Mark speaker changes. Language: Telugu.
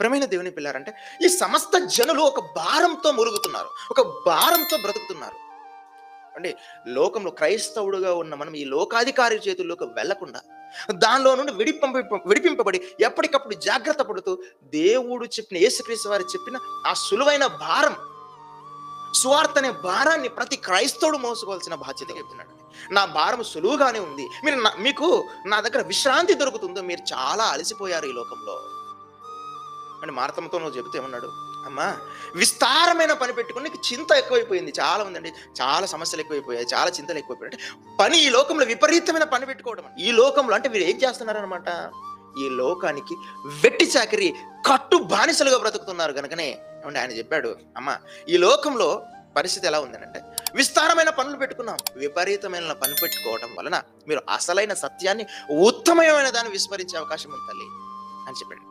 Speaker 1: ప్రమైన దేవుని పిల్లారంటే ఈ సమస్త జనులు ఒక భారంతో మురుగుతున్నారు ఒక భారంతో బ్రతుకుతున్నారు. అంటే లోకంలో క్రైస్తవుడుగా ఉన్న మనం ఈ లోకాధికారి చేతుల్లోకి వెళ్ళకుండా దానిలో నుండి విడిపంపి విడిపింపబడి ఎప్పటికప్పుడు జాగ్రత్త పడుతూ దేవుడు చెప్పిన యేసుక్రీస్తు వారు చెప్పిన ఆ సులువైన భారం సువార్త అనే భారాన్ని ప్రతి క్రైస్తవుడు మోసుకోవాల్సిన బాధ్యత చెప్తున్నాడు. నా భారం సులువుగానే ఉంది. మీరు నా- మీకు నా దగ్గర విశ్రాంతి దొరుకుతుందో మీరు చాలా అలసిపోయారు ఈ లోకంలో. అని మార్తమ్మతో నువ్వు చెబుతూ ఏమన్నాడు? అమ్మా విస్తారమైన పని పెట్టుకుని నీకు చింత ఎక్కువైపోయింది. చాలా ఉందండి. చాలా సమస్యలు ఎక్కువైపోయాయి. చాలా చింతలు ఎక్కువైపోయాయి. అంటే పని ఈ లోకంలో విపరీతమైన పని పెట్టుకోవడం ఈ లోకంలో అంటే వీరు ఏం చేస్తున్నారనమాట ఈ లోకానికి వెట్టి చాకరి కట్టు బానిసలుగా బ్రతుకుతున్నారు కనుకనే ఏమంటే ఆయన చెప్పాడు అమ్మా ఈ లోకంలో పరిస్థితి ఎలా ఉందనంటే విస్తారమైన పనులు పెట్టుకున్నాం. విపరీతమైన పని పెట్టుకోవడం వలన మీరు అసలైన సత్యాన్ని ఉత్తమమైన దాన్ని విస్మరించే అవకాశం ఉంది తల్లి అని చెప్పాడు.